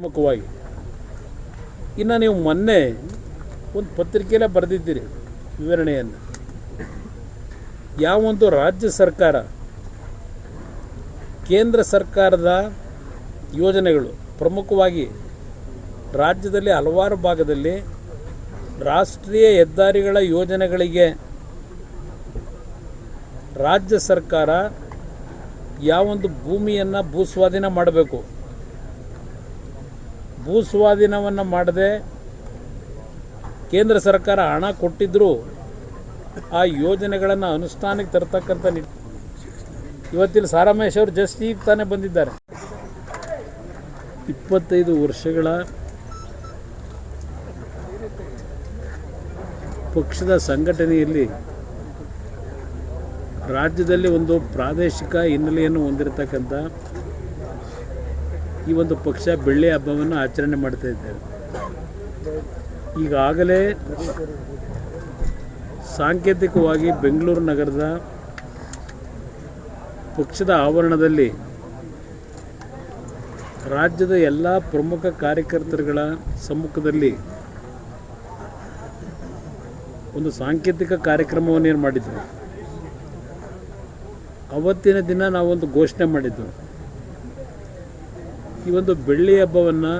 ಪ್ರಮುಖವಾಗಿ ಇನ್ನು ನೀವು ಮೊನ್ನೆ ಒಂದು ಪತ್ರಿಕೆಯಲ್ಲೇ ಬರೆದಿದ್ದೀರಿ ವಿವರಣೆಯನ್ನು. ಯಾವೊಂದು ರಾಜ್ಯ ಸರ್ಕಾರ, ಕೇಂದ್ರ ಸರ್ಕಾರದ ಯೋಜನೆಗಳು ಪ್ರಮುಖವಾಗಿ ರಾಜ್ಯದಲ್ಲಿ ಹಲವಾರು ಭಾಗದಲ್ಲಿ ರಾಷ್ಟ್ರೀಯ ಹೆದ್ದಾರಿಗಳ ಯೋಜನೆಗಳಿಗೆ ರಾಜ್ಯ ಸರ್ಕಾರ ಯಾವೊಂದು ಭೂಮಿಯನ್ನು ಭೂಸ್ವಾಧೀನ ಮಾಡಬೇಕು. ಭೂಸ್ವಾಧೀನವನ್ನು ಮಾಡದೆ ಕೇಂದ್ರ ಸರ್ಕಾರ ಹಣ ಕೊಟ್ಟಿದ್ದರೂ ಆ ಯೋಜನೆಗಳನ್ನು ಅನುಷ್ಠಾನಕ್ಕೆ ತರ್ತಕ್ಕಂಥ ನಿಟ್ ಇವತ್ತಿನ ಸಾರಾಮೇಶ್ ಅವರು ಜಸ್ಟ್ ಈಗ ತಾನೇ ಬಂದಿದ್ದಾರೆ. ಇಪ್ಪತ್ತೈದು ವರ್ಷಗಳ ಪಕ್ಷದ ಸಂಘಟನೆಯಲ್ಲಿ ರಾಜ್ಯದಲ್ಲಿ ಒಂದು ಪ್ರಾದೇಶಿಕ ಹಿನ್ನೆಲೆಯನ್ನು ಹೊಂದಿರತಕ್ಕಂಥ ಈ ಒಂದು ಪಕ್ಷ ಬೆಳ್ಳಿ ಹಬ್ಬವನ್ನು ಆಚರಣೆ ಮಾಡ್ತಾ ಇದ್ದೇವೆ ಈಗಾಗಲೇ ಸಾಂಕೇತಿಕವಾಗಿ ಬೆಂಗಳೂರು ನಗರದ ಪಕ್ಷದ ಆವರಣದಲ್ಲಿ ರಾಜ್ಯದ ಎಲ್ಲ ಪ್ರಮುಖ ಕಾರ್ಯಕರ್ತರುಗಳ ಸಮ್ಮುಖದಲ್ಲಿ ಒಂದು ಸಾಂಕೇತಿಕ ಕಾರ್ಯಕ್ರಮವನ್ನು ಏನು ಮಾಡಿದ್ರು? ಅವತ್ತಿನ ದಿನ ನಾವೊಂದು ಘೋಷಣೆ ಮಾಡಿದ್ದು ಈ ಒಂದು ಬೆಳ್ಳಿ ಹಬ್ಬವನ್ನು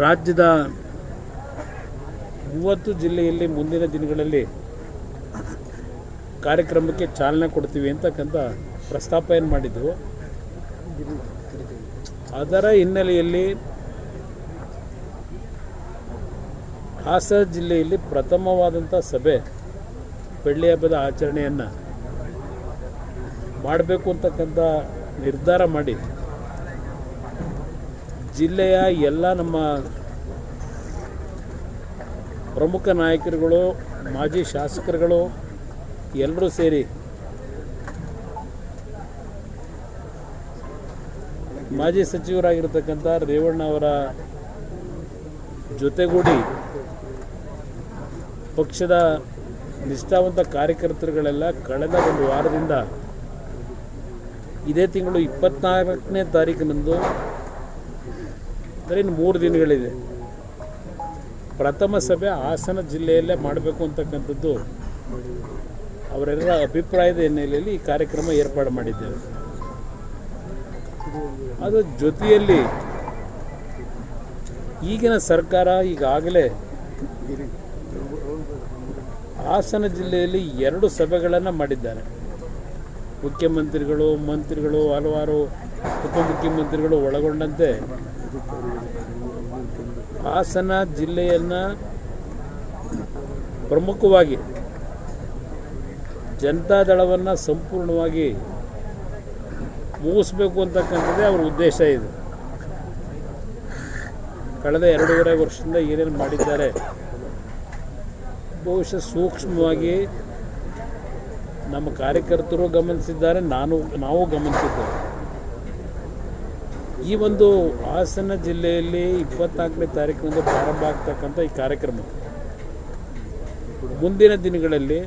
ರಾಜ್ಯದ ಮೂವತ್ತು ಜಿಲ್ಲೆಯಲ್ಲಿ ಮುಂದಿನ ದಿನಗಳಲ್ಲಿ ಕಾರ್ಯಕ್ರಮಕ್ಕೆ ಚಾಲನೆ ಕೊಡ್ತೀವಿ ಅಂತಕ್ಕಂಥ ಪ್ರಸ್ತಾಪ ಏನು ಮಾಡಿದ್ದು ಅದರ ಹಿನ್ನೆಲೆಯಲ್ಲಿ ಹಾಸನ ಜಿಲ್ಲೆಯಲ್ಲಿ ಪ್ರಥಮವಾದಂಥ ಸಭೆ ಬೆಳ್ಳಿ ಹಬ್ಬದ ಆಚರಣೆಯನ್ನು ಮಾಡಬೇಕು ಅಂತಕ್ಕಂಥ ನಿರ್ಧಾರ ಮಾಡಿ. ಜಿಲ್ಲೆಯ ಎಲ್ಲ ನಮ್ಮ ಪ್ರಮುಖ ನಾಯಕರುಗಳು, ಮಾಜಿ ಶಾಸಕರುಗಳು ಎಲ್ಲರೂ ಸೇರಿ ಮಾಜಿ ಸಚಿವರಾಗಿರ್ತಕ್ಕಂಥ ರೇವಣ್ಣ ಅವರ ಜೊತೆಗೂಡಿ ಪಕ್ಷದ ನಿಷ್ಠಾವಂತ ಕಾರ್ಯಕರ್ತರುಗಳೆಲ್ಲ ಕಳೆದ ಒಂದು ವಾರದಿಂದ ಇದೇ ತಿಂಗಳು ಇಪ್ಪತ್ನಾಲ್ಕನೇ ತಾರೀಕಿನಂದು ಅಂದರೆ ಮೂರು ದಿನಗಳಿದೆ. ಪ್ರಥಮ ಸಭೆ ಹಾಸನ ಜಿಲ್ಲೆಯಲ್ಲೇ ಮಾಡಬೇಕು ಅಂತಕ್ಕಂಥದ್ದು ಅವರೆಲ್ಲ ಅಭಿಪ್ರಾಯದ ಹಿನ್ನೆಲೆಯಲ್ಲಿ ಈ ಕಾರ್ಯಕ್ರಮ ಏರ್ಪಾಡು ಮಾಡಿದ್ದೇವೆ. ಅದು ಜೊತೆಯಲ್ಲಿ ಈಗಿನ ಸರ್ಕಾರ ಈಗಾಗಲೇ ಹಾಸನ ಜಿಲ್ಲೆಯಲ್ಲಿ ಎರಡು ಸಭೆಗಳನ್ನು ಮಾಡಿದ್ದಾರೆ. ಮುಖ್ಯಮಂತ್ರಿಗಳು, ಮಂತ್ರಿಗಳು, ಹಲವಾರು ಉಪಮುಖ್ಯಮಂತ್ರಿಗಳು ಒಳಗೊಂಡಂತೆ ಹಾಸನ ಜಿಲ್ಲೆಯನ್ನು ಪ್ರಮುಖವಾಗಿ ಜನತಾದಳವನ್ನು ಸಂಪೂರ್ಣವಾಗಿ ಮುಗಿಸ್ಬೇಕು ಅಂತಕ್ಕಂಥದ್ದೇ ಅವ್ರ ಉದ್ದೇಶ ಇದೆ. ಕಳೆದ ಎರಡೂವರೆ ವರ್ಷದಿಂದ ಏನೇನು ಮಾಡಿದ್ದಾರೆ, ಬಹುಶಃ ಸೂಕ್ಷ್ಮವಾಗಿ ನಮ್ಮ ಕಾರ್ಯಕರ್ತರು ಗಮನಿಸಿದ್ದಾರೆ, ನಾನು, ನಾವು ಗಮನಿಸಿದ್ದೇವೆ. ಈ ಒಂದು ಹಾಸನ ಜಿಲ್ಲೆಯಲ್ಲಿ ಇಪ್ಪತ್ನಾಲ್ಕನೇ ತಾರೀಕಿನಿಂದ ಪ್ರಾರಂಭ ಆಗ್ತಕ್ಕಂಥ ಈ ಕಾರ್ಯಕ್ರಮ. ಮುಂದಿನ ದಿನಗಳಲ್ಲಿ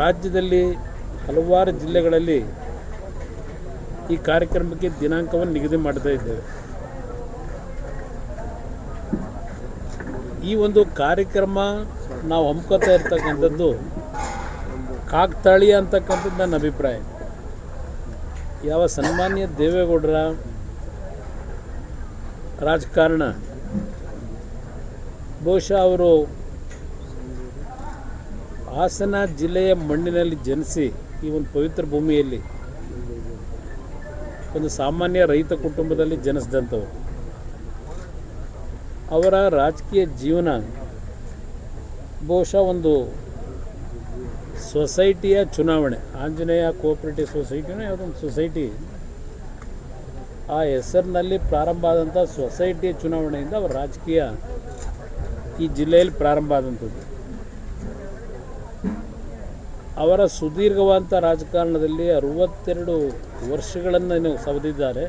ರಾಜ್ಯದಲ್ಲಿ ಹಲವಾರು ಜಿಲ್ಲೆಗಳಲ್ಲಿ ಈ ಕಾರ್ಯಕ್ರಮಕ್ಕೆ ದಿನಾಂಕವನ್ನು ನಿಗದಿ ಮಾಡ್ತಾ ಇದ್ದೇವೆ. ಈ ಒಂದು ಕಾರ್ಯಕ್ರಮ ನಾವು ಹಮ್ಕೋತಾ ಇರ್ತಕ್ಕಂಥದ್ದು ಕಾಕ್ತಾಳೀಯ ಅಂತಕ್ಕಂಥದ್ದು ನನ್ನ ಅಭಿಪ್ರಾಯ. ಯಾವ ಸನ್ಮಾನ್ಯ ದೇವೇಗೌಡರ ರಾಜಕಾರಣ, ಬಹುಶಃ ಅವರು ಹಾಸನ ಜಿಲ್ಲೆಯ ಮಣ್ಣಿನಲ್ಲಿ ಜನಿಸಿ ಈ ಒಂದು ಪವಿತ್ರ ಭೂಮಿಯಲ್ಲಿ ಒಂದು ಸಾಮಾನ್ಯ ರೈತ ಕುಟುಂಬದಲ್ಲಿ ಜನಿಸಿದಂಥವ್ರು. ಅವರ ರಾಜಕೀಯ ಜೀವನ ಬಹುಶಃ ಒಂದು ಸೊಸೈಟಿಯ ಚುನಾವಣೆ, ಆಂಜನೇಯ ಕೋಆಪರೇಟಿವ್ ಸೊಸೈಟಿನೂ ಯಾವುದೊಂದು ಸೊಸೈಟಿ ಆ ಹೆಸರಿನಲ್ಲಿ ಪ್ರಾರಂಭ ಆದಂಥ ಸೊಸೈಟಿಯ ಚುನಾವಣೆಯಿಂದ ಅವರ ರಾಜಕೀಯ ಈ ಜಿಲ್ಲೆಯಲ್ಲಿ ಪ್ರಾರಂಭ ಆದಂಥದ್ದು. ಅವರ ಸುದೀರ್ಘವಾದಂಥ ರಾಜಕಾರಣದಲ್ಲಿ ಅರುವತ್ತೆರಡು ವರ್ಷಗಳನ್ನು ಸವದಿದ್ದಾರೆ.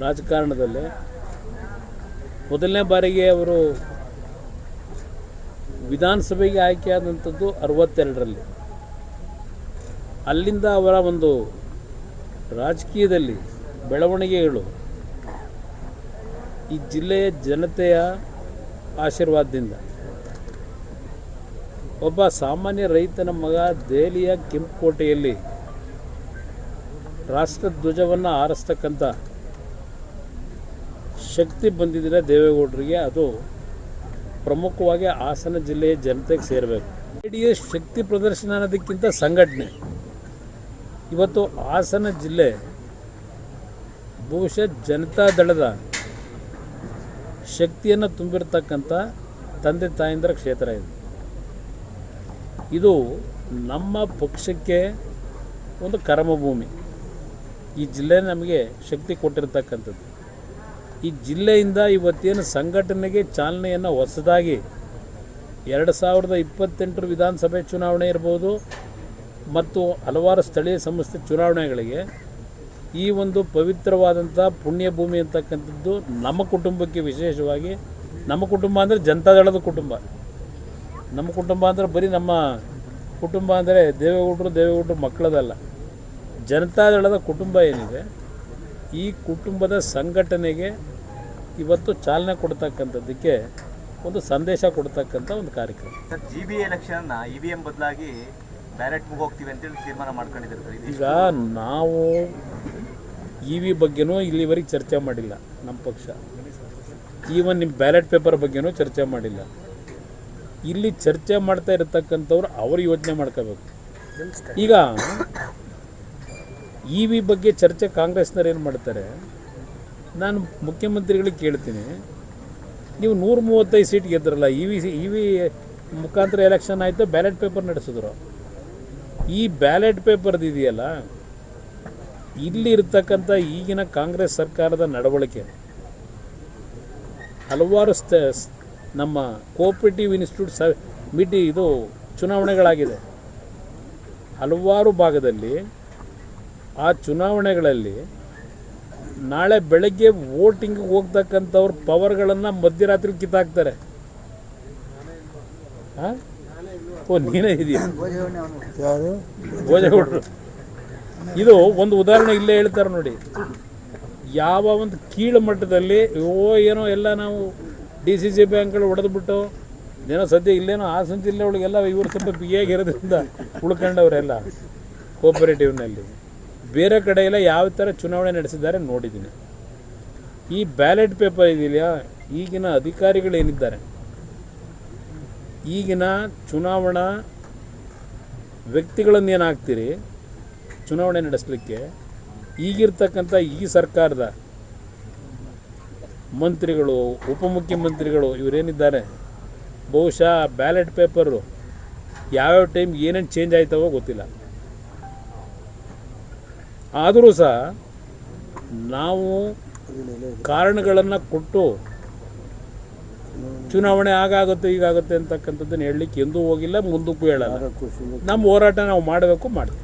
ರಾಜಕಾರಣದಲ್ಲಿ. ಮೊದಲನೇ ಬಾರಿಗೆ ಅವರು ವಿಧಾನಸಭೆಗೆ ಆಯ್ಕೆಯಾದಂಥದ್ದು ಅರವತ್ತೆರಡರಲ್ಲಿ. ಅಲ್ಲಿಂದ ಅವರ ಒಂದು ರಾಜಕೀಯದಲ್ಲಿ ಬೆಳವಣಿಗೆಗಳು ಈ ಜಿಲ್ಲೆಯ ಜನತೆಯ ಆಶೀರ್ವಾದದಿಂದ. ಒಬ್ಬ ಸಾಮಾನ್ಯ ರೈತನ ಮಗ ದೆಹಲಿಯ ಕೆಂಪುಕೋಟೆಯಲ್ಲಿ ರಾಷ್ಟ್ರಧ್ವಜವನ್ನು ಆರಿಸ್ತಕ್ಕಂಥ ಶಕ್ತಿ ಬಂದಿದ್ದರೆ ದೇವೇಗೌಡರಿಗೆ. ಅದು ಪ್ರಮುಖವಾಗಿ ಹಾಸನ ಜಿಲ್ಲೆಯ ಜನತೆಗೆ ಸೇರಬೇಕು. ಜೆ ಡಿ ಎಸ್ ಶಕ್ತಿ ಪ್ರದರ್ಶನ ಅನ್ನೋದಕ್ಕಿಂತ ಸಂಘಟನೆ. ಇವತ್ತು ಹಾಸನ ಜಿಲ್ಲೆ ಬಹುಶಃ ಜನತಾ ದಳದ ಶಕ್ತಿಯನ್ನು ತುಂಬಿರ್ತಕ್ಕಂಥ ತಂದೆ ತಾಯಂದಿರ ಕ್ಷೇತ್ರ ಇದು. ಇದು ನಮ್ಮ ಪಕ್ಷಕ್ಕೆ ಒಂದು ಕರ್ಮಭೂಮಿ. ಈ ಜಿಲ್ಲೆ ನಮಗೆ ಶಕ್ತಿ ಕೊಟ್ಟಿರ್ತಕ್ಕಂಥದ್ದು. ಈ ಜಿಲ್ಲೆಯಿಂದ ಇವತ್ತೇನು ಸಂಘಟನೆಗೆ ಚಾಲನೆಯನ್ನು ಹೊಸದಾಗಿ ಎರಡು ಸಾವಿರದ ಇಪ್ಪತ್ತೆಂಟರ ವಿಧಾನಸಭೆ ಚುನಾವಣೆ ಇರ್ಬೋದು ಮತ್ತು ಹಲವಾರು ಸ್ಥಳೀಯ ಸಂಸ್ಥೆ ಚುನಾವಣೆಗಳಿಗೆ ಈ ಒಂದು ಪವಿತ್ರವಾದಂಥ ಪುಣ್ಯಭೂಮಿ ಅಂತಕ್ಕಂಥದ್ದು ನಮ್ಮ ಕುಟುಂಬಕ್ಕೆ ವಿಶೇಷವಾಗಿ ನಮ್ಮ ಕುಟುಂಬ ಅಂದರೆ ಜನತಾದಳದ ಕುಟುಂಬ. ನಮ್ಮ ಕುಟುಂಬ ಅಂದರೆ ಬರೀ ನಮ್ಮ ಕುಟುಂಬ ಅಂದರೆ ದೇವೇಗೌಡರು ದೇವೇಗೌಡರು ಮಕ್ಕಳದಲ್ಲ. ಜನತಾದಳದ ಕುಟುಂಬ ಏನಿದೆ, ಈ ಕುಟುಂಬದ ಸಂಘಟನೆಗೆ ಇವತ್ತು ಚಾಲನೆ ಕೊಡ್ತಕ್ಕಂಥದ್ದಕ್ಕೆ ಒಂದು ಸಂದೇಶ ಕೊಡ್ತಕ್ಕಂಥ ಒಂದು ಕಾರ್ಯಕ್ರಮ. Sir G B election E V M ಬದಲಾಗಿ ಬ್ಯಾಲೆಟ್ ಹೋಗ್ತೀವಿ ಅಂತೇಳಿ ತೀರ್ಮಾನ ಮಾಡ್ಕೊಂಡಿದ್ದಾರೆ ಈಗ ನಾವು ಇ ವಿ ಬಗ್ಗೆನೂ ಇಲ್ಲಿವರೆಗೆ ಚರ್ಚೆ ಮಾಡಿಲ್ಲ ನಮ್ಮ ಪಕ್ಷ. ಈವನ್ ನಿಮ್ಮ ಬ್ಯಾಲೆಟ್ ಪೇಪರ್ ಬಗ್ಗೆನೂ ಚರ್ಚೆ ಮಾಡಿಲ್ಲ. ಇಲ್ಲಿ ಚರ್ಚೆ ಮಾಡ್ತಾ ಇರತಕ್ಕಂಥವ್ರು ಅವರು ಯೋಚನೆ ಮಾಡ್ಕೋಬೇಕು. ಈಗ ಇ ವಿ ಬಗ್ಗೆ ಚರ್ಚೆ ಕಾಂಗ್ರೆಸ್ನವ್ರು ಏನು ಮಾಡ್ತಾರೆ? ನಾನು ಮುಖ್ಯಮಂತ್ರಿಗಳಿಗೆ ಕೇಳ್ತೀನಿ. ನೀವು ನೂರ ಮೂವತ್ತೈದು ಸೀಟ್ ಗೆದ್ರಲ್ಲ ಇ ವಿ ಇ ವಿ ಮುಖಾಂತರ ಎಲೆಕ್ಷನ್ ಆಯಿತು, ಬ್ಯಾಲೆಟ್ ಪೇಪರ್ ನಡೆಸಿದ್ರು. ಈ ಬ್ಯಾಲೆಟ್ ಪೇಪರ್ದು ಇದೆಯಲ್ಲ, ಇಲ್ಲಿ ಇರ್ತಕ್ಕಂಥ ಈಗಿನ ಕಾಂಗ್ರೆಸ್ ಸರ್ಕಾರದ ನಡವಳಿಕೆ. ಹಲವಾರು ಸ್ಥ ನಮ್ಮ ಕೋಆಪರೇಟಿವ್ ಇನ್ಸ್ಟಿಟ್ಯೂಟ್ ಸ, ಮಿಟಿ ಇದು ಚುನಾವಣೆಗಳಾಗಿದೆ. ಹಲವಾರು ಭಾಗದಲ್ಲಿ ಆ ಚುನಾವಣೆಗಳಲ್ಲಿ ನಾಳೆ ಬೆಳಗ್ಗೆ ವೋಟಿಂಗ್ ಹೋಗ್ತಕ್ಕಂಥವ್ರ ಪವರ್ಗಳನ್ನು ಮಧ್ಯರಾತ್ರಿ ಕಿತ್ತಾಕ್ತಾರೆ. ಹಾಂ? ಓ ನೀನೇ ಇದೆಯಾ? ಭೋಜಗೌಡರು ಇದು ಒಂದು ಉದಾಹರಣೆ ಇಲ್ಲೇ ಹೇಳ್ತಾರೆ ನೋಡಿ. ಯಾವ ಒಂದು ಕೀಳು ಮಟ್ಟದಲ್ಲಿ ಓ ಏನೋ ಎಲ್ಲ ನಾವು ಡಿ ಸಿ ಸಿ ಬ್ಯಾಂಕ್ಗಳು ಹೊಡೆದ್ಬಿಟ್ಟು ಏನೋ ಸದ್ಯ ಇಲ್ಲೇನೋ ಹಾಸನ ಜಿಲ್ಲೆ ಒಳಗೆಲ್ಲ ಇವರು ಸ್ವಲ್ಪ ಬಿಗಿಯಾಗಿರೋದ್ರಿಂದ ಉಳ್ಕೊಂಡವರೆಲ್ಲ ಕೋಪರೇಟಿವ್ನಲ್ಲಿ ಬೇರೆ ಕಡೆ ಎಲ್ಲ ಯಾವ ಥರ ಚುನಾವಣೆ ನಡೆಸಿದ್ದಾರೆ ನೋಡಿದ್ದೀನಿ. ಈ ಬ್ಯಾಲೆಟ್ ಪೇಪರ್ ಇದೆಯಲ್ಲ, ಈಗಿನ ಅಧಿಕಾರಿಗಳೇನಿದ್ದಾರೆ ಈಗಿನ ಚುನಾವಣಾ ವ್ಯಕ್ತಿಗಳನ್ನು ಏನಾಗ್ತೀರಿ? ಚುನಾವಣೆ ನಡೆಸಲಿಕ್ಕೆ. ಈಗಿರ್ತಕ್ಕಂಥ ಈ ಸರ್ಕಾರದ ಮಂತ್ರಿಗಳು, ಉಪಮುಖ್ಯಮಂತ್ರಿಗಳು ಇವರೇನಿದ್ದಾರೆ? ಬಹುಶಃ ಬ್ಯಾಲೆಟ್ ಪೇಪರು ಯಾವ್ಯಾವ ಟೈಮ್ ಏನೇನು ಚೇಂಜ್ ಆಯ್ತವೋ ಗೊತ್ತಿಲ್ಲ. ಆದರೂ ಸಹ ನಾವು ಕಾರಣಗಳನ್ನು ಕೊಟ್ಟು ಚುನಾವಣೆ ಆಗಾಗುತ್ತೆ ಈಗಾಗುತ್ತೆ ಅಂತಕ್ಕಂಥದ್ದನ್ನು ಹೇಳಲಿಕ್ಕೆ ಎಂದೂ ಹೋಗಿಲ್ಲ ಮುಂದಕ್ಕೂ ಹೇಳಲ್ಲ. ನಮ್ಮ ಹೋರಾಟ ನಾವು ಮಾಡಬೇಕು ಮಾಡ್ತೀವಿ.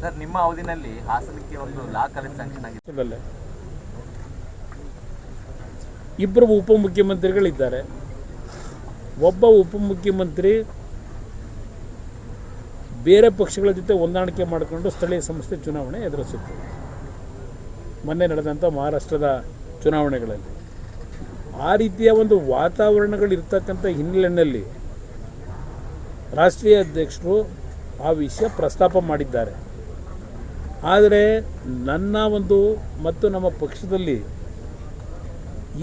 ಸರ್ ನಿಮ್ಮ ಅವಧಿನಲ್ಲಿ ಹಾಸನಕ್ಕೆ ಒಂದು ಲಾ ಕಾಲೇಜ್ ಸ್ಯಾಂಕ್ಷನ್ ಇಬ್ಬರು ಉಪಮುಖ್ಯಮಂತ್ರಿಗಳಿದ್ದಾರೆ. ಒಬ್ಬ ಉಪಮುಖ್ಯಮಂತ್ರಿ ಬೇರೆ ಪಕ್ಷಗಳ ಜೊತೆ ಹೊಂದಾಣಿಕೆ ಮಾಡಿಕೊಂಡು ಸ್ಥಳೀಯ ಸಂಸ್ಥೆ ಚುನಾವಣೆ ಎದುರಿಸುತ್ತೆ. ಮೊನ್ನೆ ನಡೆದಂಥ ಮಹಾರಾಷ್ಟ್ರದ ಚುನಾವಣೆಗಳಲ್ಲಿ. ಆ ರೀತಿಯ ಒಂದು ವಾತಾವರಣಗಳು ಇರ್ತಕ್ಕಂಥ ಹಿನ್ನೆಲೆಯಲ್ಲಿ ರಾಷ್ಟ್ರೀಯ ಅಧ್ಯಕ್ಷರು ಆ ವಿಷಯ ಪ್ರಸ್ತಾಪ ಮಾಡಿದ್ದಾರೆ. ಆದರೆ ನನ್ನ ಒಂದು ಮತ್ತು ನಮ್ಮ ಪಕ್ಷದಲ್ಲಿ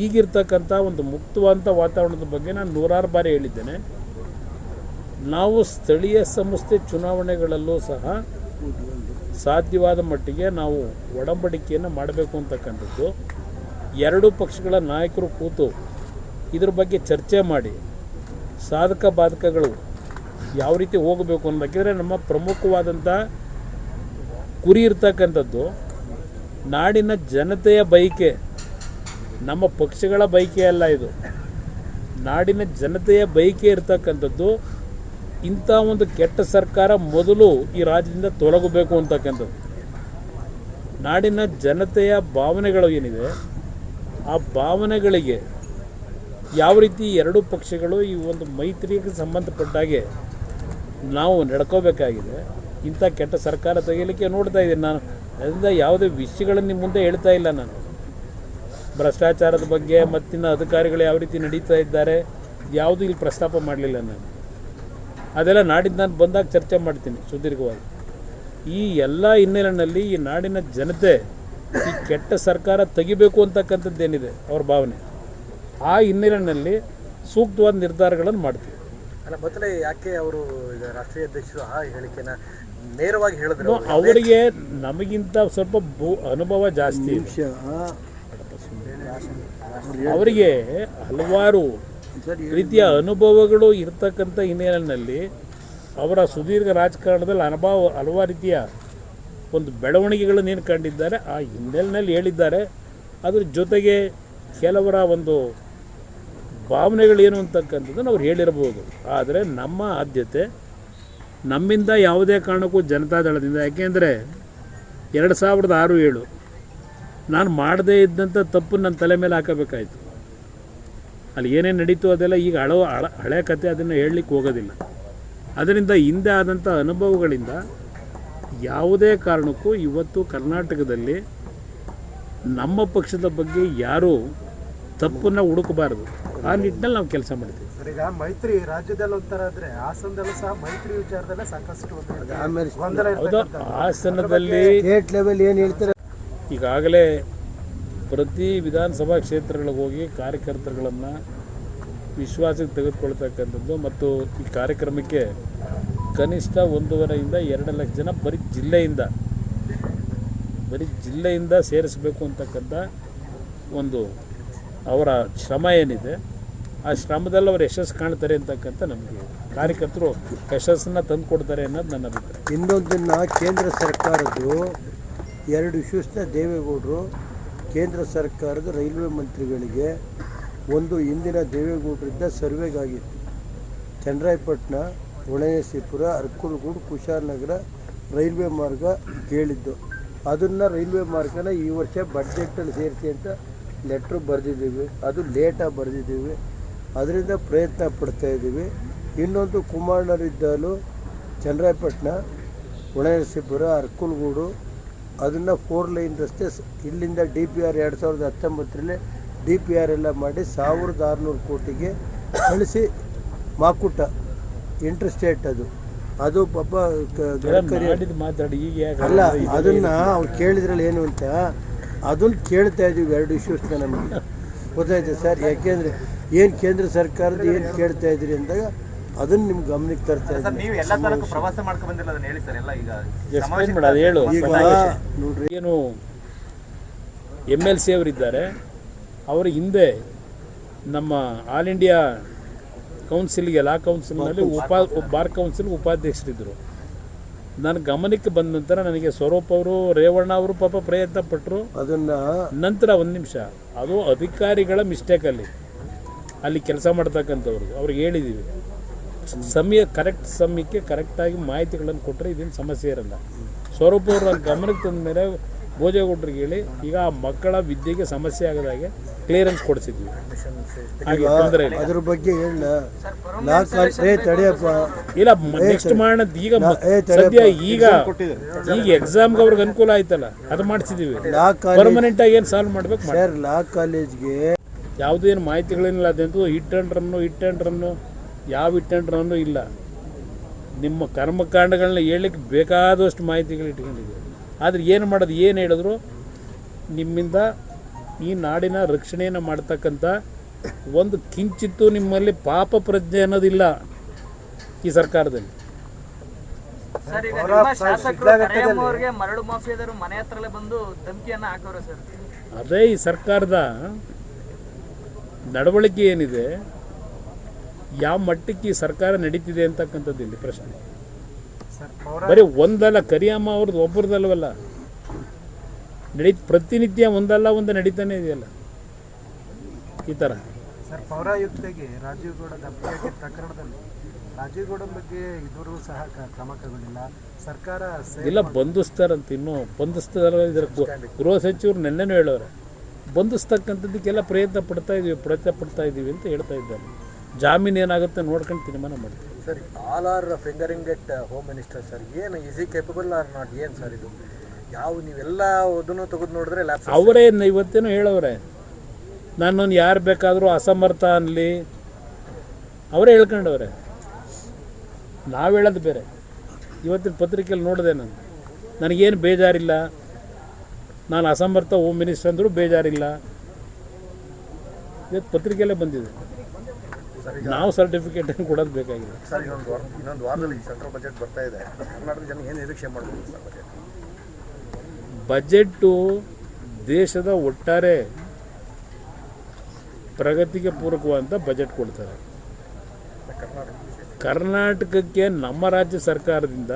ಈಗಿರ್ತಕ್ಕಂಥ ಒಂದು ಮುಕ್ತವಾದಂಥ ವಾತಾವರಣದ ಬಗ್ಗೆ ನಾನು ನೂರಾರು ಬಾರಿ ಹೇಳಿದ್ದೇನೆ. ನಾವು ಸ್ಥಳೀಯ ಸಂಸ್ಥೆ ಚುನಾವಣೆಗಳಲ್ಲೂ ಸಹ ಸಾಧ್ಯವಾದ ಮಟ್ಟಿಗೆ ನಾವು ಒಡಂಬಡಿಕೆಯನ್ನು ಮಾಡಬೇಕು ಅಂತಕ್ಕಂಥದ್ದು. ಎರಡೂ ಪಕ್ಷಗಳ ನಾಯಕರು ಕೂತು ಇದ್ರ ಬಗ್ಗೆ ಚರ್ಚೆ ಮಾಡಿ ಸಾಧಕ ಬಾಧಕಗಳು ಯಾವ ರೀತಿ ಹೋಗಬೇಕು ಅನ್ನೋದಕ್ಕಿದ್ರೆ ನಮ್ಮ ಪ್ರಮುಖವಾದಂಥ ಗುರಿ ಇರ್ತಕ್ಕಂಥದ್ದು. ನಾಡಿನ ಜನತೆಯ ಬಯಕೆ, ನಮ್ಮ ಪಕ್ಷಗಳ ಬಯಕೆ ಅಲ್ಲ ಇದು. ನಾಡಿನ ಜನತೆಯ ಬಯಕೆ ಇರ್ತಕ್ಕಂಥದ್ದು ಇಂಥ ಒಂದು ಕೆಟ್ಟ ಸರ್ಕಾರ ಮೊದಲು ಈ ರಾಜ್ಯದಿಂದ ತೊಲಗಬೇಕು ಅಂತಕ್ಕಂಥದ್ದು ನಾಡಿನ ಜನತೆಯ ಭಾವನೆಗಳು ಏನಿದೆ, ಆ ಭಾವನೆಗಳಿಗೆ ಯಾವ ರೀತಿ ಎರಡೂ ಪಕ್ಷಗಳು ಈ ಒಂದು ಮೈತ್ರಿಗೆ ಸಂಬಂಧಪಟ್ಟಾಗೆ ನಾವು ನಡ್ಕೋಬೇಕಾಗಿದೆ, ಇಂಥ ಕೆಟ್ಟ ಸರ್ಕಾರ ತೆಗಿಲಿಕ್ಕೆ ನೋಡ್ತಾ ಇದ್ದೀನಿ ನಾನು. ಅದರಿಂದ ಯಾವುದೇ ವಿಷಯಗಳನ್ನು ನಿಮ್ಮ ಮುಂದೆ ಹೇಳ್ತಾ ಇಲ್ಲ ನಾನು. ಭ್ರಷ್ಟಾಚಾರದ ಬಗ್ಗೆ ಮತ್ತಿನ್ನ ಅಧಿಕಾರಿಗಳು ಯಾವ ರೀತಿ ನಡೀತಾ ಇದ್ದಾರೆ, ಯಾವುದು ಇಲ್ಲಿ ಪ್ರಸ್ತಾಪ ಮಾಡಲಿಲ್ಲ ನಾನು. ಅದೆಲ್ಲ ನಾಡಿದ್ದು ನಾನು ಬಂದಾಗ ಚರ್ಚೆ ಮಾಡ್ತೀನಿ ಸುದೀರ್ಘವಾಗಿ. ಈ ಎಲ್ಲ ಹಿನ್ನೆಲೆಯಲ್ಲಿ ಈ ನಾಡಿನ ಜನತೆ ಈ ಕೆಟ್ಟ ಸರ್ಕಾರ ತೆಗಿಬೇಕು ಅಂತಕ್ಕಂಥದ್ದೇನಿದೆ ಅವ್ರ ಭಾವನೆ. ಆ ಹಿನ್ನೆಲೆಯಲ್ಲಿ ಸೂಕ್ತವಾದ ನಿರ್ಧಾರಗಳನ್ನು ಮಾಡ್ತೀವಿ. ಅಲ್ಲ ಮೊದಲೇ ಯಾಕೆ ಅವರು ಈಗ ರಾಷ್ಟ್ರೀಯ ಅಧ್ಯಕ್ಷರು ಆ ಹೇಳಿಕೆನ ನೇರವಾಗಿ ಹೇಳಿದ್ರು? ಅವರಿಗೆ ನಮಗಿಂತ ಸ್ವಲ್ಪ ಭೂ ಅನುಭವ ಜಾಸ್ತಿ ಅವರಿಗೆ ಹಲವಾರು ರೀತಿಯ ಅನುಭವಗಳು ಇರ್ತಕ್ಕಂಥ ಹಿನ್ನೆಲೆಯಲ್ಲಿ ಅವರ ಸುದೀರ್ಘ ರಾಜಕಾರಣದಲ್ಲಿ ಅನುಭವ ಹಲವಾರು ರೀತಿಯ ಒಂದು ಬೆಳವಣಿಗೆಗಳನ್ನು ಏನು ಕಂಡಿದ್ದಾರೆ. ಆ ಹಿನ್ನೆಲೆಯಲ್ಲಿ ಹೇಳಿದ್ದಾರೆ. ಅದ್ರ ಜೊತೆಗೆ ಕೆಲವರ ಒಂದು ಭಾವನೆಗಳೇನು ಅಂತಕ್ಕಂಥದ್ದನ್ನು ಅವ್ರು ಹೇಳಿರ್ಬೋದು ಆದರೆ ನಮ್ಮ ಆದ್ಯತೆ ನಮ್ಮಿಂದ ಯಾವುದೇ ಕಾರಣಕ್ಕೂ ಜನತಾದಳದಿಂದ ಯಾಕೆಂದರೆ ಎರಡು ಸಾವಿರದ ಆರು ಏಳು ನಾನು ಮಾಡದೇ ಇದ್ದಂಥ ತಪ್ಪು ನನ್ನ ತಲೆ ಮೇಲೆ ಹಾಕಬೇಕಾಯ್ತು. ಅಲ್ಲಿ ಏನೇನು ನಡೀತು ಅದೆಲ್ಲ ಈಗ ಹಳೋ ಹಳ ಹಳೆ ಕತೆ ಅದನ್ನು ಹೇಳಲಿಕ್ಕೆ ಹೋಗೋದಿಲ್ಲ. ಅದರಿಂದ ಹಿಂದೆ ಆದಂಥ ಅನುಭವಗಳಿಂದ ಯಾವುದೇ ಕಾರಣಕ್ಕೂ ಇವತ್ತು ಕರ್ನಾಟಕದಲ್ಲಿ ನಮ್ಮ ಪಕ್ಷದ ಬಗ್ಗೆ ಯಾರೂ ತಪ್ಪನ್ನ ಹುಡುಕಬಾರದು. ಆ ನಿಟ್ಟಿನಲ್ಲಿ ನಾವು ಕೆಲಸ ಮಾಡ್ತೀವಿ. ಸರ್ ಈಗ ಮೈತ್ರಿ ರಾಜ್ಯದಲ್ಲಿ ಒಂಥರ ಆದರೆ ಹಾಸನದಲ್ಲೂ ಸಹ ಮೈತ್ರಿ ವಿಚಾರದಲ್ಲೇ ಸಾಕಷ್ಟು ಹಾಸನದಲ್ಲಿ ಸ್ಟೇಟ್ ಲೆವೆಲ್ ಏನು ಹೇಳ್ತಾರೆ? ಈಗಾಗಲೇ ಪ್ರತಿ ವಿಧಾನಸಭಾ ಕ್ಷೇತ್ರಗಳಿಗೆ ಹೋಗಿ ಕಾರ್ಯಕರ್ತರುಗಳನ್ನು ವಿಶ್ವಾಸಕ್ಕೆ ತೆಗೆದುಕೊಳ್ತಕ್ಕಂಥದ್ದು ಮತ್ತು ಈ ಕಾರ್ಯಕ್ರಮಕ್ಕೆ ಕನಿಷ್ಠ ಒಂದೂವರೆಯಿಂದ ಎರಡು ಲಕ್ಷ ಜನ ಬರೀ ಜಿಲ್ಲೆಯಿಂದ ಬರೀ ಜಿಲ್ಲೆಯಿಂದ ಸೇರಿಸಬೇಕು ಅಂತಕ್ಕಂಥ ಒಂದು ಅವರ ಶ್ರಮ ಏನಿದೆ, ಆ ಶ್ರಮದಲ್ಲಿ ಅವರು ಯಶಸ್ಸು ಕಾಣ್ತಾರೆ ಅಂತಕ್ಕಂಥ ನಮಗೆ ಕಾರ್ಯಕರ್ತರು ಯಶಸ್ಸನ್ನು ತಂದು ಕೊಡ್ತಾರೆ ಅನ್ನೋದು ನನ್ನ ಅಭಿಪ್ರಾಯ. ಇನ್ನೊಂದನ್ನು ಕೇಂದ್ರ ಸರ್ಕಾರದ್ದು ಎರಡು ಇಶ್ಯೂಸ್ನ ದೇವೇಗೌಡರು ಕೇಂದ್ರ ಸರ್ಕಾರದ ರೈಲ್ವೆ ಮಂತ್ರಿಗಳಿಗೆ ಒಂದು ಹಿಂದಿನ ದೇವೇಗೌಡರಿಂದ ಸರ್ವೆಗಾಗಿತ್ತು. ಚನ್ನರಾಯಪಟ್ಟಣ ಒಣಯಸಿಪುರ ಅರ್ಕುಲ್ಗೂಡು, ಕುಶಾಲನಗರ ರೈಲ್ವೆ ಮಾರ್ಗ ಕೇಳಿದ್ದು. ಅದನ್ನು ರೈಲ್ವೆ ಮಾರ್ಗನ ಈ ವರ್ಷ ಬಡ್ಜೆಟಲ್ಲಿ ಸೇರಿಸಿ ಅಂತ ಲೆಟ್ರ್ ಬರೆದಿದ್ದೀವಿ. ಅದು ಲೇಟಾಗಿ ಬರೆದಿದ್ದೀವಿ. ಅದರಿಂದ ಪ್ರಯತ್ನ ಪಡ್ತಾ ಇದ್ದೀವಿ. ಇನ್ನೊಂದು ಕುಮಾರನರಿದ್ದಲು ಚನ್ನರಾಯಪಟ್ಟಣ ಒಣಯಸಿಪುರ ಅರ್ಕುಲ್ಗೂಡು ಅದನ್ನು ಫೋರ್ ಲೈನ್ ರಸ್ತೆ ಇಲ್ಲಿಂದ ಡಿ ಪಿ ಆರ್ ಎರಡು ಸಾವಿರದ ಹತ್ತೊಂಬತ್ತರಲ್ಲಿ ಡಿ ಪಿ ಆರ್ ಎಲ್ಲ ಮಾಡಿ ಸಾವಿರದ ಆರುನೂರು ಕೋಟಿಗೆ ಕಳಿಸಿ ಮಾಕುಟ ಇಂಟರ್ಸ್ಟೇಟ್ ಅದು. ಅದು ಪಾಪ ಅಲ್ಲ ಅದನ್ನ ಅವ್ರು ಕೇಳಿದ್ರಲ್ಲಿ ಏನು ಅಂತ ಅದನ್ನ ಕೇಳ್ತಾ ಇದೀವಿ ಎರಡು ಇಶ್ಯೂಸ್ನ ನಮಗೆ. ಗೊತ್ತಾಯ್ತು ಸರ್? ಯಾಕೆಂದ್ರೆ ಏನು ಕೇಂದ್ರ ಸರ್ಕಾರದ ಏನು ಕೇಳ್ತಾ ಇದ್ರಿ ಅಂದಾಗ ಅದನ್ನ ನಿಮ್ಗೆ ಗಮನಕ್ಕೆ ತರ್ತಾ ಸರ್ ಇದ್ದೀವಿ ನೀವು ಎಲ್ಲ ತನಕ ಪ್ರವಾಸ ಮಾಡ್ಕೊಂಡು ಬಂದಿಲ್ಲ ಅದನ್ನ ಹೇಳಿ ಸರ್ ಎಲ್ಲ ಈಗ ಎಕ್ಸ್ಪ್ಲೈನ್ ಮಾಡ ಅದು ಹೇಳು. ಈಗ ನೋಡ್ರಿ. ಏನು ಎಂ ಎಲ್ ಸಿ ಅವರಿದ್ದಾರೆ. ಅವರ ಹಿಂದೆ ನಮ್ಮ ಆಲ್ ಇಂಡಿಯಾ ಕೌನ್ಸಿಲ್ಗೆ ಲಾ ಕೌನ್ಸಿಲ್ನಲ್ಲಿ ಉಪಾ ಬಾರ್ ಕೌನ್ಸಿಲ್ ಉಪಾಧ್ಯಕ್ಷರಿದ್ದರು ನನ್ನ ಗಮನಕ್ಕೆ ಬಂದ ನಂತರ ನನಗೆ ಸ್ವರೂಪ್ ಅವರು ರೇವಣ್ಣ ಅವರು ಪಾಪ ಪ್ರಯತ್ನ ಪಟ್ಟರು ಅದನ್ನ ನಂತರ ಒಂದು ನಿಮಿಷ. ಅದು ಅಧಿಕಾರಿಗಳ ಮಿಸ್ಟೇಕಲ್ಲಿ ಅಲ್ಲಿ. ಕೆಲಸ ಮಾಡ್ತಕ್ಕಂಥವ್ರು. ಅವ್ರಿಗೆ ಹೇಳಿದ್ದೀವಿ ಸಮಯ ಕರೆಕ್ಟ್ ಸಮಯಕ್ಕೆ ಕರೆಕ್ಟಾಗಿ ಮಾಹಿತಿಗಳನ್ನು ಕೊಟ್ಟರೆ ಇದೇನು ಸಮಸ್ಯೆ ಇರಲ್ಲ. ಸ್ವರೂಪ ಅವರು ಗಮನಕ್ಕೆ ತಂದ ಮೇಲೆ ಭೋಜೇಗೌಡರಿಗೆ ಹೇಳಿ ಈಗ ಆ ಮಕ್ಕಳ ವಿದ್ಯೆಗೆ ಸಮಸ್ಯೆ ಆಗದಾಗೆ ಕ್ಲಿಯರೆನ್ಸ್ ಕೊಡಿಸಿದ್ವಿ. ಹಾಗೆ ತೊಂದರೆ ಇಲ್ಲ. ಅದ್ರ ಬಗ್ಗೆ ಹೇಳ. ತಡೆಯಪ್ಪ. ಇಲ್ಲ ನೆಕ್ಸ್ಟ್ ಮಾಡೋಣ ಈಗ. ಸದ್ಯ ಈಗ ಈಗ ಎಕ್ಸಾಮ್ಗೆ ಅವ್ರಿಗೆ ಅನುಕೂಲ ಆಯ್ತಲ್ಲ ಅದು ಮಾಡಿಸಿದೀವಿ. ಪರ್ಮನೆಂಟ್ ಆಗಿ ಏನು ಸಾಲ್ವ್ ಮಾಡ್ಬೇಕು ಲಾ ಕಾಲೇಜ್ಗೆ ಯಾವುದೇ ಏನು ಮಾಹಿತಿಗಳೇನಿಲ್ಲ ಅದಂತೂ hit and run run hit and run run ಯಾವ ಇಟ್ಟಂಡ್ರೂ ಇಲ್ಲ. ನಿಮ್ಮ ಕರ್ಮಕಾಂಡಗಳನ್ನ ಹೇಳಲಿಕ್ಕೆ ಬೇಕಾದಷ್ಟು ಮಾಹಿತಿಗಳು ಇಟ್ಕೊಂಡಿದ್ದೀವಿ. ಆದರೆ ಏನು ಮಾಡೋದು? ಏನು ಹೇಳಿದ್ರು? ನಿಮ್ಮಿಂದ ಈ ನಾಡಿನ ರಕ್ಷಣೆಯನ್ನು ಮಾಡ್ತಕ್ಕಂಥ ಒಂದು ಕಿಂಚಿತ್ತು ನಿಮ್ಮಲ್ಲಿ ಪಾಪ ಪ್ರಜ್ಞೆ ಅನ್ನೋದಿಲ್ಲ ಈ ಸರ್ಕಾರದಲ್ಲಿ. ಸರ್ ಈಗ ನಿಮ್ಮ ಶಾಸಕರು ಕಡೆಯಮ್ಮವ್ರಿಗೆ ಮನೆ ಹತ್ರಲ್ಲೇ ಬಂದು ಧಮಕಿಯನ್ನ ಹಾಕೋರೆ ಸರ್. ಅದೇ ಈ ಸರ್ಕಾರದ ನಡವಳಿಕೆ ಏನಿದೆ? ಯಾವ ಮಟ್ಟಕ್ಕೆ ಈ ಸರ್ಕಾರ ನಡೀತಿದೆ ಅಂತಕ್ಕಂಥದ್ದು ಇಲ್ಲಿ ಪ್ರಶ್ನೆ ಬರೀ ಒಂದಲ್ಲ ಕರಿಯಮ್ಮ ಅವ್ರದ್ದು ಒಬ್ಬರದಲ್ವಲ್ಲ ನಡೀತ ಪ್ರತಿನಿತ್ಯ ಒಂದಲ್ಲ ಒಂದು ನಡೀತಾನೆ ಇದೆಯಲ್ಲ? ಈ ಥರ ಸರ್ ಪೌರಾಯುಕ್ತಿಗೆ ರಾಜೀವ್ ಗೌಡ ದಬ್ಬಾಳಿಕೆ ಪ್ರಕರಣದಲ್ಲಿ ರಾಜೀವ್ ಗೌಡ ಬಗ್ಗೆ ಇದುವರೆಗೂ ಸಹ ಕ್ರಮ ಕೈಗೊಂಡಿಲ್ಲ. ಸರ್ಕಾರ ಇಲ್ಲ ಬಂಧಿಸ್ತಾರಂತ ಇನ್ನೂ ಬಂಧಿಸ್ತಾರ ಇದರ ಗೃಹ ಸಚಿವರು ನೆನ್ನೆನೂ ಹೇಳೋರು ಬಂಧಿಸ್ತಕ್ಕಂಥದ್ದಕ್ಕೆಲ್ಲ ಪ್ರಯತ್ನ ಪಡ್ತಾ ಇದೀವಿ ಪ್ರಯತ್ನ ಪಡ್ತಾ ಇದ್ದೀವಿ ಅಂತ ಹೇಳ್ತಾ ಇದ್ದಾರೆ. ಜಾಮೀನು ಏನಾಗುತ್ತೆ ನೋಡ್ಕೊಂಡು ತೀರ್ಮಾನ ಮಾಡ್ತೀವಿ. Sir all are fingering at home minister sir ಏನು is he capable or not ಏನು ಸರ್ ಇದು? ಯಾವ ನೀವೆಲ್ಲ ಅದನ್ನು ತೆಗೆದು ನೋಡಿದ್ರೆ ಲ್ಯಾಪ್ಸ್ ಅವರೇ ಇವತ್ತೇನು ಹೇಳವ್ರೆ? ನನ್ನನ್ನು ಯಾರು ಬೇಕಾದರೂ ಅಸಮರ್ಥ ಅನ್ನಲಿ. ಅವರೇ ಹೇಳ್ಕೊಂಡವ್ರೆ. ನಾವು ಹೇಳೋದು ಬೇರೆ. ಇವತ್ತಿನ ಪತ್ರಿಕೆಯಲ್ಲಿ ನೋಡಿದೆ ನಾನು. ನನಗೇನು ಬೇಜಾರಿಲ್ಲ. ನಾನು ಅಸಮರ್ಥ ಹೋಮ್ ಮಿನಿಸ್ಟರ್ ಅಂದರೂ ಬೇಜಾರಿಲ್ಲ. ಇವತ್ತು ಪತ್ರಿಕೆಯಲ್ಲೇ ಬಂದಿದೆ. ನಾವು ಸರ್ಟಿಫಿಕೇಟ್ ಕೊಡೋದು ಬೇಕಾಗಿಲ್ಲ ಸರ್ ಇನ್ನೊಂದು ವಾರ ಇನ್ನೊಂದು ವಾರದಲ್ಲಿ ಸೆಂಟ್ರಲ್ ಬಜೆಟ್ ಬರ್ತಾ ಇದೆ. ಕರ್ನಾಟಕದ ಜನ ಏನು ನಿರೀಕ್ಷೆ ಮಾಡ್ಬೋದು ಸರ್ ಬಜೆಟ್ ಬಜೆಟ್ಟು ದೇಶದ ಒಟ್ಟಾರೆ ಪ್ರಗತಿಗೆ ಪೂರಕವಾದಂಥ ಬಜೆಟ್ ಕೊಡ್ತಾರೆ. ಕರ್ನಾಟಕಕ್ಕೆ ನಮ್ಮ ರಾಜ್ಯ ಸರ್ಕಾರದಿಂದ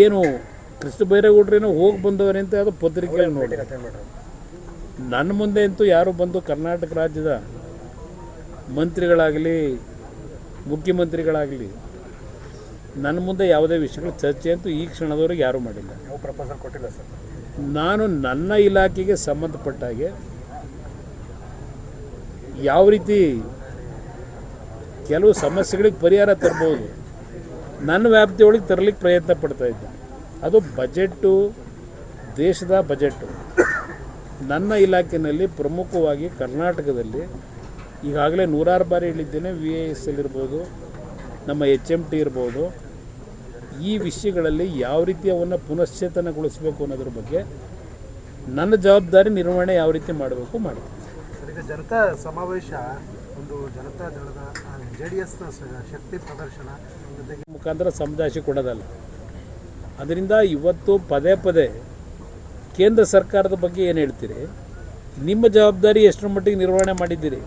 ಏನು ಕೃಷ್ಣ ಬೈರೇಗೌಡ್ರೇನೋ ಹೋಗಿ ಬಂದವರೇ ಅಂತ ಅದು ಪತ್ರಿಕೆಯಲ್ಲಿ ನೋಡಿ ನನ್ನ ಮುಂದೆ ಅಂತೂ ಯಾರು ಬಂದು ಕರ್ನಾಟಕ ರಾಜ್ಯದ ಮಂತ್ರಿಗಳಾಗಲಿ ಮುಖ್ಯಮಂತ್ರಿಗಳಾಗಲಿ ನನ್ನ ಮುಂದೆ ಯಾವುದೇ ವಿಷಯಗಳ ಚರ್ಚೆ ಅಂತೂ ಈ ಕ್ಷಣದವರೆಗೆ ಯಾರೂ ಮಾಡಿಲ್ಲ. ಪ್ರಪೋಸಲ್ ಕೊಟ್ಟಿಲ್ಲ ಸರ್. ನಾನು ನನ್ನ ಇಲಾಖೆಗೆ ಸಂಬಂಧಪಟ್ಟ ಹಾಗೆ ಯಾವ ರೀತಿ ಕೆಲವು ಸಮಸ್ಯೆಗಳಿಗೆ ಪರಿಹಾರ ತರ್ಬೋದು ನನ್ನ ವ್ಯಾಪ್ತಿಯೊಳಗೆ ತರಲಿಕ್ಕೆ ಪ್ರಯತ್ನ ಪಡ್ತಾ ಇದ್ದೆ. ಅದು ಬಜೆಟ್ಟು ದೇಶದ ಬಜೆಟ್ಟು. ನನ್ನ ಇಲಾಖೆಯಲ್ಲಿ ಪ್ರಮುಖವಾಗಿ ಕರ್ನಾಟಕದಲ್ಲಿ ಈಗಾಗಲೇ ನೂರಾರು ಬಾರಿ ಹೇಳಿದ್ದೇನೆ ವಿ ಎ ಎಸ್ ಎಲ್ ಇರ್ಬೋದು ನಮ್ಮ ಎಚ್ ಎಂ ಟಿ ಇರ್ಬೋದು. ಈ ವಿಷಯಗಳಲ್ಲಿ ಯಾವ ರೀತಿ ಅವನ್ನು ಪುನಶ್ಚೇತನಗೊಳಿಸಬೇಕು ಅನ್ನೋದ್ರ ಬಗ್ಗೆ ನನ್ನ ಜವಾಬ್ದಾರಿ ನಿರ್ವಹಣೆ ಯಾವ ರೀತಿ ಮಾಡಬೇಕು ಮಾಡ್ತೀನಿ. ಜನತಾ ಸಮಾವೇಶ ಒಂದು ಜನತಾ ದಳದ ಜೆ ಡಿ ಎಸ್ನ ಶಕ್ತಿ ಪ್ರದರ್ಶನ ಜೊತೆಗೆ ಮುಖಾಂತರ ಸಮಜಾಶಿ ಕೊಡೋದಲ್ಲ. ಅದರಿಂದ ಇವತ್ತು ಪದೇ ಪದೇ ಕೇಂದ್ರ ಸರ್ಕಾರದ ಬಗ್ಗೆ ಏನು ಹೇಳ್ತೀರಿ? ನಿಮ್ಮ ಜವಾಬ್ದಾರಿ ಎಷ್ಟರ ಮಟ್ಟಿಗೆ ನಿರ್ವಹಣೆ ಮಾಡಿದ್ದೀರಿ?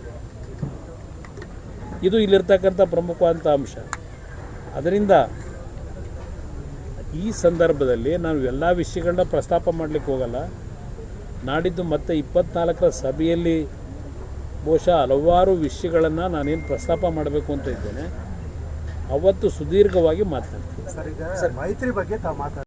ಇದು ಇಲ್ಲಿರ್ತಕ್ಕಂಥ ಪ್ರಮುಖವಾದಂಥ ಅಂಶ. ಅದರಿಂದ ಈ ಸಂದರ್ಭದಲ್ಲಿ ನಾವು ಎಲ್ಲ ವಿಷಯಗಳನ್ನ ಪ್ರಸ್ತಾಪ ಮಾಡಲಿಕ್ಕೆ ಹೋಗಲ್ಲ. ನಾಡಿದ್ದು ಮತ್ತೆ ಇಪ್ಪತ್ನಾಲ್ಕರ ಸಭೆಯಲ್ಲಿ ಬಹುಶಃ ಹಲವಾರು ವಿಷಯಗಳನ್ನು ನಾನೇನು ಪ್ರಸ್ತಾಪ ಮಾಡಬೇಕು ಅಂತ ಇದ್ದೇನೆ. ಅವತ್ತು ಸುದೀರ್ಘವಾಗಿ ಮಾತನಾಡ್ತೀನಿ.